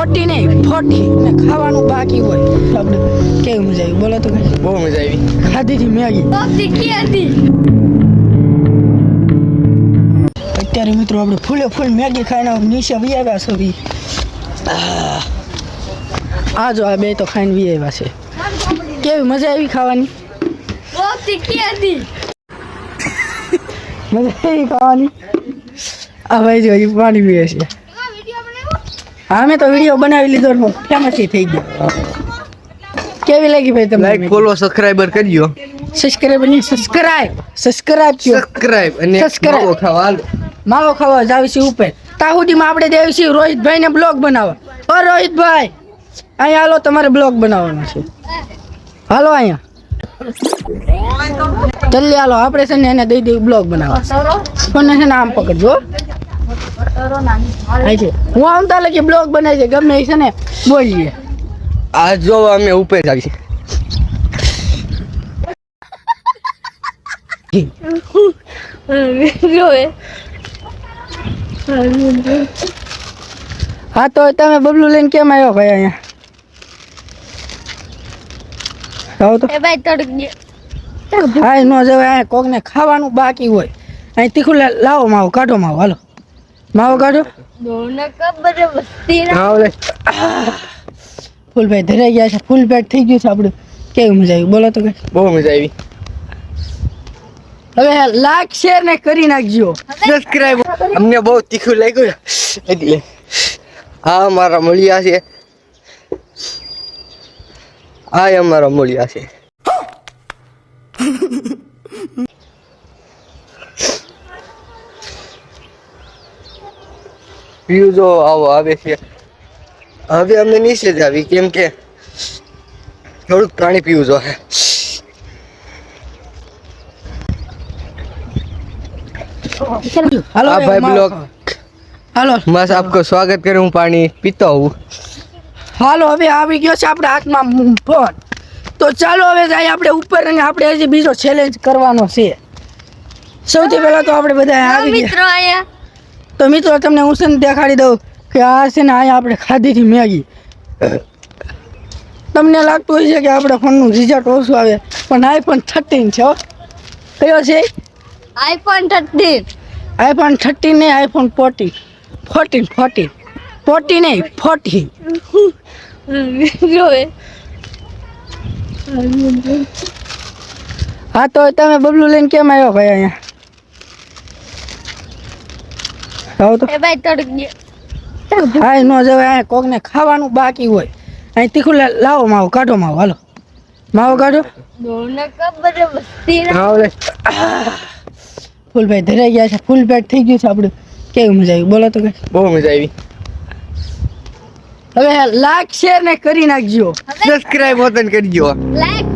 Forty નહીં forty ને ખાવાનું બાકી હોય. આપણે કેવી મજા આવી? બોલો તો કઈ. બહુ મજા આવી. ખાધી હતી. મેગી અત્યારે મિત્રો આપણે ફૂલે ફૂલ મેગી ખાઈને નીચે વી આવ્યા છો બી આ જો આ બે તો ખાઈને વી આવ્યા છે. કેવી મજા આવી ખાવાની? મજા આવી ખાવાની? આ ભાઈ જો પાણી પીએ છે. હા મેં તો વીડિયો બનાવી લીધો ફેમસ થઈ ગયો. કેવી લાગી ભાઈ તમને? લાઈક ફોલો સબસ્ક્રાઇબર કરજો. સબસ્ક્રાઇબ નહીં સબસ્ક્રાઇબ સબસ્ક્રાઇબ સબસ્ક્રાઇબ અને સબસ્ક્રાઇબ ખાવા. માવો ખાવા જાવ છે ઉપર. તાહુદીમાં આપણે દેવી છીએ રોહિતભાઈને બ્લોગ બનાવવા. ઓ રોહિતભાઈ અહીંયા હાલો તમારે બ્લોગ બનાવવાનો છે. હાલો અહીંયા. જલ્દી હાલો આપણે છે ને એને દઈ દઈ બ્લોગ બનાવવા. ફોન છે ને આમ પકડજો બ્લોગ બનાવી છે ગમે છે ને બોલીએ. આ જો અમે ઉપર આવી હા તો તમે બબલું લઈને કેમ આવ્યો ભાઈ અહીંયા? આવો તો. હા નો જવાય અહીંયા કોકને ખાવાનું બાકી હોય. અહીં તીખું લાવો માવો કાઢો માવો હાલો. માવો કાઢો. ફૂલ પેટ ધરાઈ ગયા છે. ફૂલ પેટ થઈ ગયું છે આપણું. કેવી મજા આવી? બોલો તો કઈ. બહુ મજા આવી. હવે લાઈક શેર ને કરી નાખજો. સબસ્ક્રાઇબ અમને બહુ તીખું લાગ્યું. એટલે. આ અમારા મળ્યા છે. આ અમારા મળ્યા છે. વ્યૂ જો આવો આવે છે. હવે અમે નીચે જ આવી કેમ કે થોડુંક પાણી પીવું જો હાલો આ હવે ભાઈ માવો હાલો. બસ આપકો સ્વાગત કરે હું પાણી પીતો હું હાલો હવે આવી ગયો છે આપણા હાથમાં ફોન. તો ચાલો હવે જાય આપણે ઉપર અને આપણે હજી બીજો ચેલેન્જ કરવાનો છે. સૌથી પહેલા તો આપણે બધા આવી ગયા. તો મિત્રો તમને હું છે ને દેખાડી દઉં કે આ છે ને અહીંયા આપણે ખાધીથી મેગી. તમને લાગતું હોય છે કે આપણે ફોનનું રિઝલ્ટ ઓછું આવે પણ આઈફોન થર્ટીન છે કયો છે? આઈફોન થર્ટીન આઈફોન થર્ટીન નહીં iPhone fourteen fourteen fourteen forty નહીં ફોર્ટીન હા તો તમે બબલું લઈને કેમ આવ્યો ભાઈ અહીંયા? આવો તો. એ ભાઈ થોડુંક હા નો જવાય આ કોકને ખાવાનું બાકી હોય. અહીં તીખું લાવો માવો કાઢો માવો હાલો. માવો કાઢો. ઓલે ફૂલભાઈ ધરાઈ ગયા છે ફૂલ પેટ થઈ ગયું છે આપણું. કેવી મજા આવી? બોલો તો કઈ. બહુ મજા આવી. હવે લાઈક શેર ને કરી નાખજો. સબસ્ક્રાઇબ હોતન કરજો લાઈક